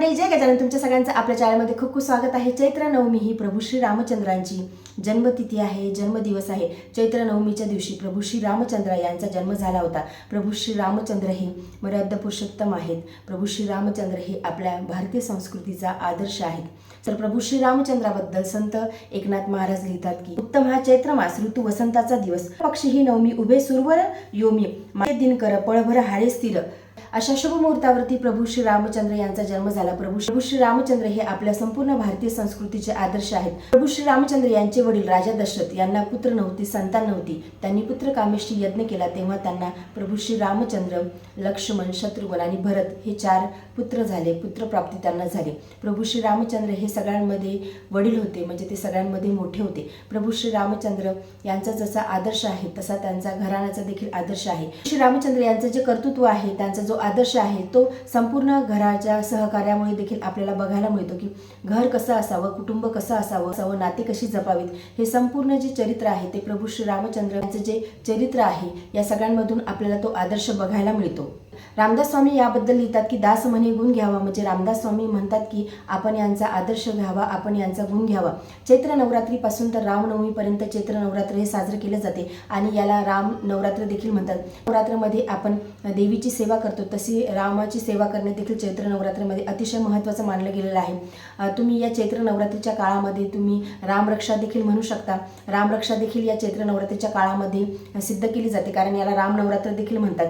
मंडळी जय गजानन तुमच्या सगळ्यांचं आपल्या चॅनलमध्ये खूप खूप स्वागत आहे. चैत्र नवमी ही प्रभू श्री रामचंद्रांची जन्मतिथी आहे जन्मदिवस आहे. चैत्र नवमीच्या दिवशी प्रभू श्री रामचंद्र यांचा जन्म झाला होता. प्रभू श्री रामचंद्र हे मर्यादा पुरुषोत्तम आहेत. प्रभू श्री रामचंद्र हे आपल्या भारतीय संस्कृतीचा आदर्श आहेत. तर प्रभू श्री रामचंद्राबद्दल संत एकनाथ महाराज लिहितात की उत्तम हा चैत्र मास ऋतू वसंताचा दिवस. पक्षी ही नवमी उभे सुरवर योमी. दिनकर पळभर हारे स्थिर. अशा शुभ मुहूर्तावरती प्रभू श्री रामचंद्र यांचा जन्म झाला. प्रभू प्रभू श्री रामचंद्र हे आपल्या संपूर्ण भारतीय संस्कृतीचे आदर्श आहेत. प्रभू श्री रामचंद्र यांचे वडील राजा दशरथ यांना पुत्र नव्हती संतान नव्हती. त्यांनी पुत्र कामेष्टी यज्ञ केला तेव्हा त्यांना प्रभू श्री रामचंद्र लक्ष्मण शत्रुघ्न आणि भरत हे चार पुत्र झाले. पुत्रप्राप्ती त्यांना झाली. प्रभू श्री रामचंद्र हे सगळ्यांमध्ये वडील होते म्हणजे ते सगळ्यांमध्ये मोठे होते. प्रभू श्री रामचंद्र यांचा जसा आदर्श आहे तसा त्यांचा घराण्याचा देखील आदर्श आहे. श्री रामचंद्र यांचं जे कर्तृत्व आहे त्यांचा जो आदर्श आहे तो संपूर्ण घराच्या सहकार्यामुळे देखील आपल्याला बघायला मिळतो की घर कसं असावं कुटुंब कसं असावं असावं नाती कशी जपावीत हे संपूर्ण जे चरित्र आहे ते प्रभू श्री रामचंद्र यांचं जे चरित्र आहे या सगळ्यांमधून आपल्याला तो आदर्श बघायला मिळतो. रामदास स्वामी याबद्दल लिहितात की दास म्हणे गुण घ्यावा. म्हणजे रामदास स्वामी म्हणतात की आपण यांचा आदर्श घ्यावा आपण यांचा गुण घ्यावा. चैत्र नवरात्रीपासून तर रामनवमीपर्यंत चैत्र नवरात्र हे साजरे केले जाते आणि याला राम नवरात्र देखील म्हणतात. नवरात्रमध्ये आपण देवीची सेवा करतो. तशी रामाची सेवा करणे देखील चैत्र नवरात्रमध्ये अतिशय महत्त्वाचं मानलं गेलेलं आहे. तुम्ही या चैत्र नवरात्रीच्या काळामध्ये तुम्ही रामरक्षा देखील म्हणू शकता. रामरक्षा देखील या चैत्र नवरात्रीच्या काळामध्ये सिद्ध केली जाते. कारण याला राम नवरात्र देखील म्हणतात.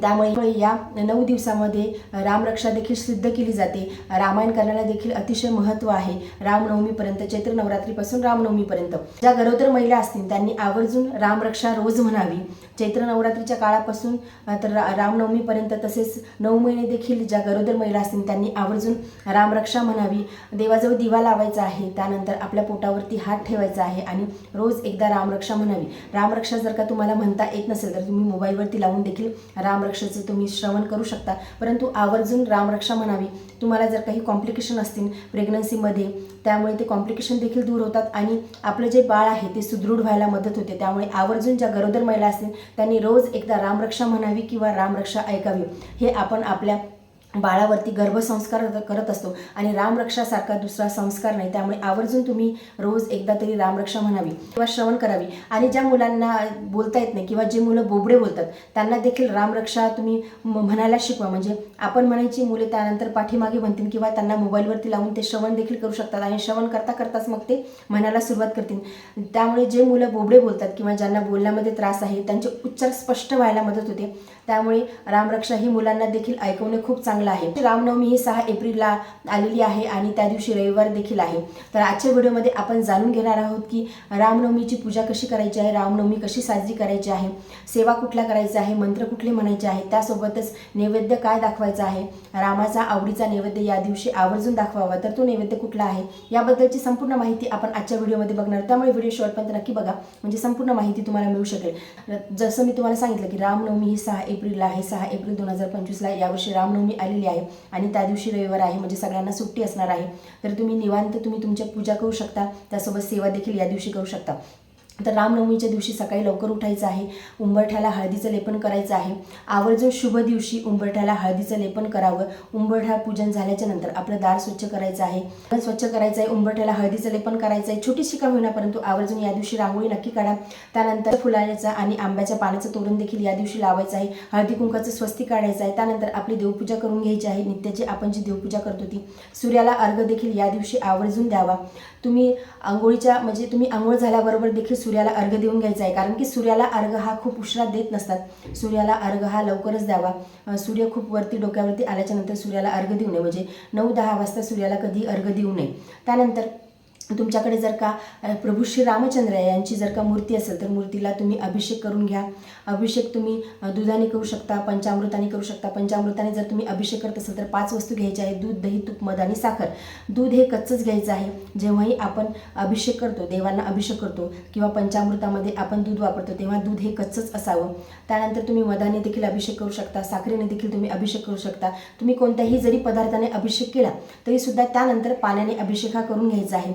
त्यामुळे या नऊ दिवसामध्ये रामरक्षा देखील सिद्ध केली जाते. रामायण करण्याला देखील अतिशय महत्त्व आहे. रामनवमीपर्यंत चैत्र नवरात्रीपासून रामनवमीपर्यंत. ज्या गरोदर महिला असतील त्यांनी आवर्जून रामरक्षा रोज म्हणावी. चैत्र नवरात्रीच्या काळापासून तर रा- रामनवमीपर्यंत तसेच नऊ महिने देखील ज्या गरोदर महिला असतील त्यांनी आवर्जून रामरक्षा म्हणावी. देवाजवळ दिवा लावायचा आहे त्यानंतर आपल्या पोटावरती हात ठेवायचा आहे आणि रोज एकदा रामरक्षा म्हणावी. रामरक्षा जर का तुम्हाला म्हणता येत नसेल तर तुम्ही मोबाईलवरती लावून देखील राम रामरक्षाचं तुम्ही श्रवण करू शकता. परंतु आवर्जून रामरक्षा म्हणावी. तुम्हाला जर काही कॉम्प्लिकेशन असतील प्रेग्नन्सीमध्ये त्यामुळे ते कॉम्प्लिकेशन देखील दूर होतात आणि आपलं जे बाळ आहे ते सुदृढ व्हायला मदत होते. त्यामुळे आवर्जून ज्या गरोदर महिला असतील त्यांनी रोज एकदा रामरक्षा म्हणावी किंवा रामरक्षा ऐकावी. हे आपण आपल्या बाळावरती गर्भसंस्कार करत असतो आणि रामरक्षासारखा दुसरा संस्कार नाही. त्यामुळे आवर्जून तुम्ही रोज एकदा तरी रामरक्षा म्हणावी किंवा श्रवण करावी. आणि ज्या मुलांना बोलता येत नाही किंवा जे मुलं बोबडे बोलतात त्यांना देखील रामरक्षा तुम्ही म- म्हणायला शिकवा. म्हणजे आपण म्हणायची मुले त्यानंतर पाठीमागे म्हणतील किंवा त्यांना मोबाईलवरती लावून ते श्रवण देखील करू शकतात आणि श्रवण करता करताच मग ते म्हणायला सुरुवात करतील. त्यामुळे जे मुलं बोबडे बोलतात किंवा ज्यांना बोलण्यामध्ये त्रास आहे त्यांचे उच्चार स्पष्ट व्हायला मदत होते. त्यामुळे रामरक्षा ही मुलांना देखील ऐकवणे खूप चांगलं आहे. रामनवमी ही सहा एप्रिलला आलेली आहे आणि त्या दिवशी रविवार देखील आहे. तर आजच्या व्हिडिओमध्ये आपण जाणून घेणार आहोत की रामनवमीची पूजा कशी करायची आहे रामनवमी कशी साजरी करायची आहे सेवा कुठल्या करायचा आहे मंत्र कुठले म्हणायचे आहे त्यासोबतच नैवेद्य काय दाखवायचा आहे रामाचा आवडीचा नैवेद्य या दिवशी आवर्जून दाखवावा तर तो नैवेद्य कुठला आहे याबद्दलची संपूर्ण माहिती आपण आजच्या व्हिडिओमध्ये बघणार त्यामुळे व्हिडिओ शेवटपर्यंत नक्की बघा. म्हणजे संपूर्ण माहिती तुम्हाला मिळू शकेल. जसं मी तुम्हाला सांगितलं की रामनवमी ही सहा एप्रिलला आहे सहा एप्रिल दोन हजार पंचवीसला यावर्षी रामनवमी आलेली आहे. आणि त्या दिवशी रविवार आहे म्हणजे सगळ्यांना सुट्टी असणार आहे. तर तुम्ही निवांत तुम्ही तुमच्या पूजा करू शकता. त्यासोबत सेवा देखील या दिवशी करू शकता. तर रामनवमीच्या दिवशी सकाळी लवकर उठायचं आहे. उंबरठ्याला हळदीचं लेपन करायचं आहे. आवर्जून शुभ दिवशी उंबरठ्याला हळदीचं लेपन करावं. उंबरठा पूजन झाल्याच्यानंतर आपलं दार स्वच्छ करायचं आहे. पण स्वच्छ करायचं आहे उंबरठ्याला हळदीचं लेपन करायचं आहे. छोटीशी का होईना परंतु आवर्जून या दिवशी रांगोळी नक्की काढा. त्यानंतर फुलाचा आणि आंब्याच्या पाण्याचं तोरण देखील या दिवशी लावायचं आहे. हळदी कुंकाचं स्वस्ती काढायचं आहे. त्यानंतर आपली देवपूजा करून घ्यायची आहे. नित्याची आपण जी देवपूजा करतो ती. सूर्याला अर्घ देखील या दिवशी आवर्जून द्यावा. तुम्ही आंघोळीच्या म्हणजे तुम्ही आंघोळ झाल्याबरोबर देखील सूर्याला अर्घ देऊन घ्यायचा आहे. कारण की सूर्याला अर्घ हा खूप उशिरा देत नसतात. सूर्याला अर्घ हा लवकरच द्यावा. सूर्य खूप वरती डोक्यावरती आल्याच्यानंतर सूर्याला अर्घ देऊ नये. म्हणजे नऊ दहा वाजता सूर्याला कधी अर्घ देऊ नये. त्यानंतर तुमच्याकडे जर का प्रभू श्री रामचंद्र यांची जर का मूर्ती असेल तर मूर्तीला तुम्ही अभिषेक करून घ्या. अभिषेक तुम्ही दुधाने करू शकता पंचामृताने करू शकता. पंचामृताने जर तुम्ही अभिषेक करत असाल तर पाच वस्तू घ्यायच्या आहेत. दूध दही तूप मध आणि साखर. दूध हे कच्चंच घ्यायचं आहे. जेव्हाही आपण अभिषेक करतो देवांना अभिषेक करतो किंवा पंचामृतामध्ये आपण दूध वापरतो तेव्हा दूध हे कच्चंच असावं. त्यानंतर तुम्ही मधाने देखील अभिषेक करू शकता साखरेने देखील तुम्ही अभिषेक करू शकता. तुम्ही कोणत्याही जरी पदार्थाने अभिषेक केला तरीसुद्धा त्यानंतर पाण्याने अभिषेक हा करून घ्यायचा आहे.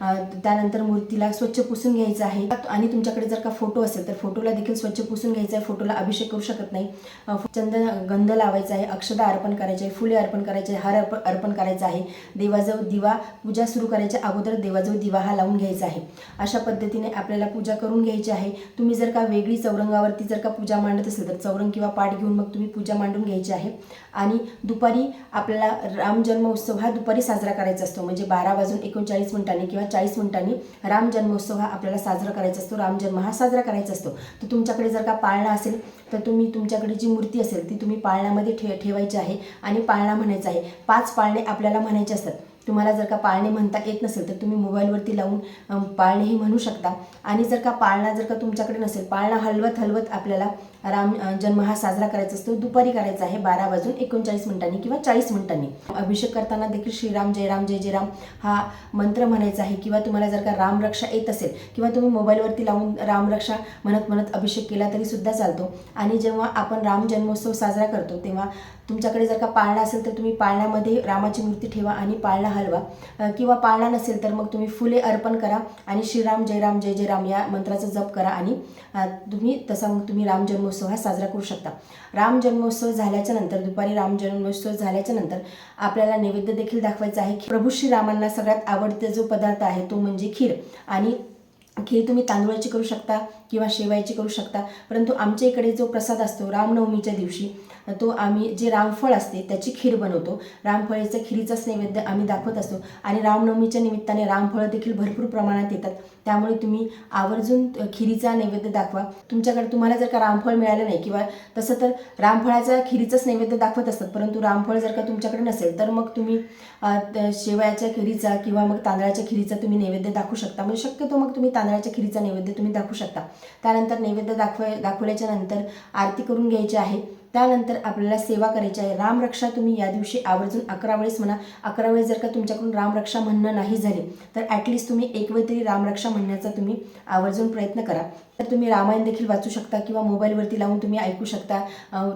त्यानंतर मूर्तीला स्वच्छ पुसून घ्यायचं आहे. आणि तुमच्याकडे जर का फोटो असेल तर फोटोला देखील स्वच्छ पुसून घ्यायचं आहे. फोटोला अभिषेक करू शकत नाही. चंदन गंध लावायचा आहे अक्षदा अर्पण करायचे आहे फुले अर्पण करायचे आहे हार अर्पण करायचा आहे. देवाजवळ दिवा पूजा सुरू करायच्या अगोदर देवाजवळ दिवा हा लावून घ्यायचा आहे. अशा पद्धतीने आपल्याला पूजा करून घ्यायची आहे. तुम्ही जर का वेगळी चौरंगावरती जर का पूजा मांडत असेल तर चौरंग किंवा पाठ घेऊन मग तुम्ही पूजा मांडून घ्यायची आहे. आणि दुपारी आपल्याला राम जन्मोत्सव हा दुपारी साजरा करायचा असतो. म्हणजे बारा वाजून एकोणचाळीस मिनिटांनी किंवा चाळीस मिनिटांनी राम जन्मोत्सव हा आपल्याला साजरा करायचा असतो. राम जन्म हा साजरा करायचा असतो. तर तुमच्याकडे जर का पाळणा असेल तर तुम्ही तुमच्याकडे जी मूर्ती असेल ती तुम्ही पाळण्यामध्ये ठे ठेवायची आहे आणि पाळणा म्हणायचा आहे. पाच पाळणे आपल्याला म्हणायचे असतात. तुम्हाला जर का पाळणे म्हणता येत नसेल तर तुम्ही मोबाईलवरती लावून पाळणेही म्हणू शकता. आणि जर का पाळणा जर का तुमच्याकडे नसेल पाळणा हलवत हलवत आपल्याला राम जन्म हा साजरा करायचा असतो. दुपारी करायचा आहे बारा वाजून एकोणचाळीस मिनिटांनी किंवा चाळीस मिनिटांनी. अभिषेक करताना देखील श्रीराम जय राम जय जय राम हा मंत्र म्हणायचा आहे. किंवा तुम्हाला जर का रामरक्षा येत असेल किंवा तुम्ही मोबाईलवरती लावून रामरक्षा म्हणत म्हणत अभिषेक केला तरी सुद्धा चालतो. आणि जेव्हा आपण राम जन्मोत्सव साजरा करतो तेव्हा तुमच्याकडे जर का पाळणा असेल तर तुम्ही पाळण्यामध्ये रामाची मूर्ती ठेवा आणि पाळणा हलवा. किंवा पाळणा नसेल तर मग तुम्ही फुले अर्पण करा आणि श्रीराम जयराम जय जय राम या मंत्राचा जप करा आणि तुम्ही तसा मग तुम्ही राम जन्मोत्सव हा साजरा करू शकता. राम जन्मोत्सव झाल्याच्यानंतर दुपारी राम जन्मोत्सव झाल्याच्यानंतर आपल्याला नैवेद्य देखील दाखवायचा आहे. प्रभू श्रीरामांना सगळ्यात आवडते जो पदार्थ आहे तो म्हणजे खीर. आणि खीर तुम्ही तांदूळाची करू शकता किंवा शेवायची करू शकता. परंतु आमच्या इकडे जो प्रसाद असतो रामनवमीच्या दिवशी तो आम्ही जे रामफळ असते त्याची खीर बनवतो. रामफळाच्या खिरीचाच नैवेद्य आम्ही दाखवत असतो. आणि रामनवमीच्या निमित्ताने रामफळं देखील भरपूर प्रमाणात येतात. त्यामुळे तुम्ही आवर्जून खिरीचा नैवेद्य दाखवा. तुमच्याकडे तुम्हाला जर का रामफळ मिळालं नाही किंवा तसं तर रामफळाचा खिरीचाच नैवेद्य दाखवत असतात. परंतु रामफळ जर का तुमच्याकडे नसेल तर मग तुम्ही त- शेवयाच्या खिरीचा किंवा मग तांदळाच्या खिरीचा तुम्ही नैवेद्य दाखवू शकता. म्हणजे शक्यतो मग तुम्ही तांदळाच्या खिरीचा नैवेद्य तुम्ही दाखवू शकता. त्यानंतर नैवेद्य दाखव दाखवल्याच्या नंतर आरती करून घ्यायची आहे. त्यानंतर आपल्याला सेवा करायची आहे. रामरक्षा तुम्ही या दिवशी आवर्जून अकरा वेळेस म्हणा. अकरा वेळेस जर का तुमच्याकडून रामरक्षा म्हणणं नाही झाली तर ॲटलिस्ट तुम्ही एक वेळ तरी रामरक्षा म्हणण्याचा तुम्ही आवर्जून प्रयत्न करा. तर तुम्ही रामायण देखील वाचू शकता किंवा मोबाईलवरती लावून तुम्ही ऐकू शकता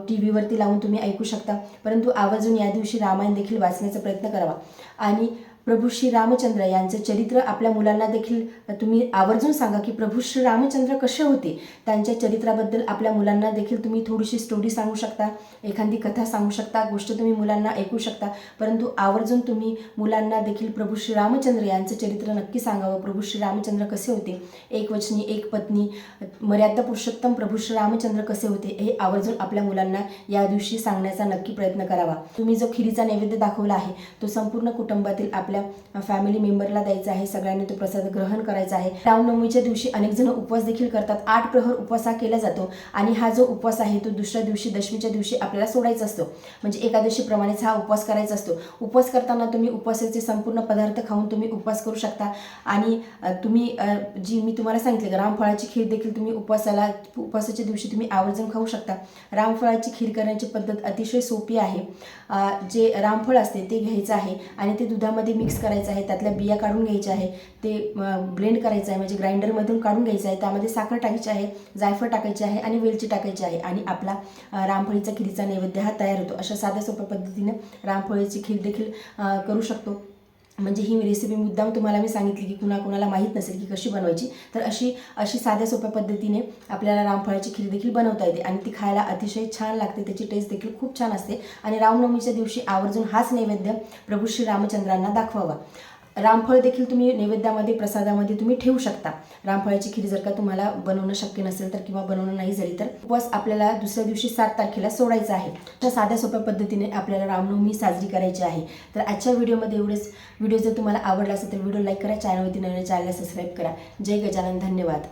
टी व्हीवरती लावून तुम्ही ऐकू शकता. परंतु आवर्जून या दिवशी रामायण देखील वाचण्याचा प्रयत्न करावा. आणि प्रभू श्री रामचंद्र यांचं चरित्र आपल्या मुलांना देखील तुम्ही आवर्जून सांगा की प्रभू श्री रामचंद्र कसे होते? त्यांच्या चरित्राबद्दल आपल्या मुलांना देखील तुम्ही थोडीशी स्टोरी सांगू शकता एखादी कथा सांगू शकता गोष्ट तुम्ही मुलांना ऐकू शकता परंतु आवर्जून तुम्ही मुलांना देखील प्रभू श्री रामचंद्र यांचं चरित्र नक्की सांगावं. प्रभू श्री रामचंद्र कसे होते? एक वचनी एक पत्नी मर्यादा पुरुषोत्तम प्रभू श्री रामचंद्र कसे होते? हे आवर्जून आपल्या मुलांना या दिवशी सांगण्याचा नक्की प्रयत्न करावा. तुम्ही जो खिरीचा नैवेद्य दाखवला आहे तो संपूर्ण कुटुंबातील आपल्या फॅमिली मेंबरला द्यायचा आहे सगळ्यांनी तो प्रसाद ग्रहण करायचा आहे. रामनवमीच्या दिवशी अनेक जण उपवास देखील करतात. आठ प्रहर उपवास हा केला जातो आणि हा जो उपवास आहे तो दुसऱ्या दिवशी दशमीच्या दिवशी आपल्याला सोडायचा असतो. म्हणजे एकादशीप्रमाणेच हा उपवास करायचा असतो. उपवास करताना तुम्ही उपवासाचे संपूर्ण पदार्थ खाऊन तुम्ही उपवास करू शकता. आणि तुम्ही जी मी तुम्हाला सांगितले रामफळाची खीर देखील तुम्ही उपवासाला उपवासाच्या दिवशी तुम्ही आवर्जून खाऊ शकता. रामफळाची खीर करण्याची पद्धत अतिशय सोपी आहे. जे रामफळ असते ते घ्यायचं आहे आणि ते दुधामध्ये मिक्स करायचं आहे त्यातल्या बिया काढून घ्यायच्या आहे ते ब्लेंड करायचं आहे म्हणजे ग्राइंडरमधून काढून घ्यायचं आहे त्यामध्ये साखर टाकायची आहे जायफळ टाकायची आहे आणि वेलची टाकायची आहे आणि आपला रामफळीचा खिरीचा नैवेद्य हा तयार होतो. अशा साध्या सोप्या पद्धतीने रामफळीची खीर देखील करू शकतो. म्हणजे ही रेसिपी मुद्दाम तुम्हाला मी सांगितली की कुणा कुणाला माहीत नसेल की कशी बनवायची तर अशी अशी साध्या सोप्या पद्धतीने आपल्याला रामफळाची खीर देखील बनवता येते आणि ती खायला अतिशय छान लागते. त्याची टेस्ट देखील खूप छान असते आणि रामनवमीच्या दिवशी आवर्जून हाच नैवेद्य प्रभू श्री रामचंद्रांना दाखवावा. रामफळ देखील तुम्ही नैवेद्यामध्ये प्रसादामध्ये तुम्ही ठेवू शकता. रामफळाची खीर जर का तुम्हाला बनवणं शक्य नसेल तर किंवा बनवणं नाही झाली तर उपवास आपल्याला दुसऱ्या दिवशी सात तारखेला सोडायचा आहे. तर साध्या सोप्या पद्धतीने आपल्याला रामनवमी साजरी करायची आहे. तर आजच्या व्हिडिओमध्ये एवढेच. व्हिडिओ जर तुम्हाला आवडला असेल तर व्हिडिओ लाईक करा चॅनलवरती नवीन चॅनलला सबस्क्राईब करा. जय गजानन धन्यवाद.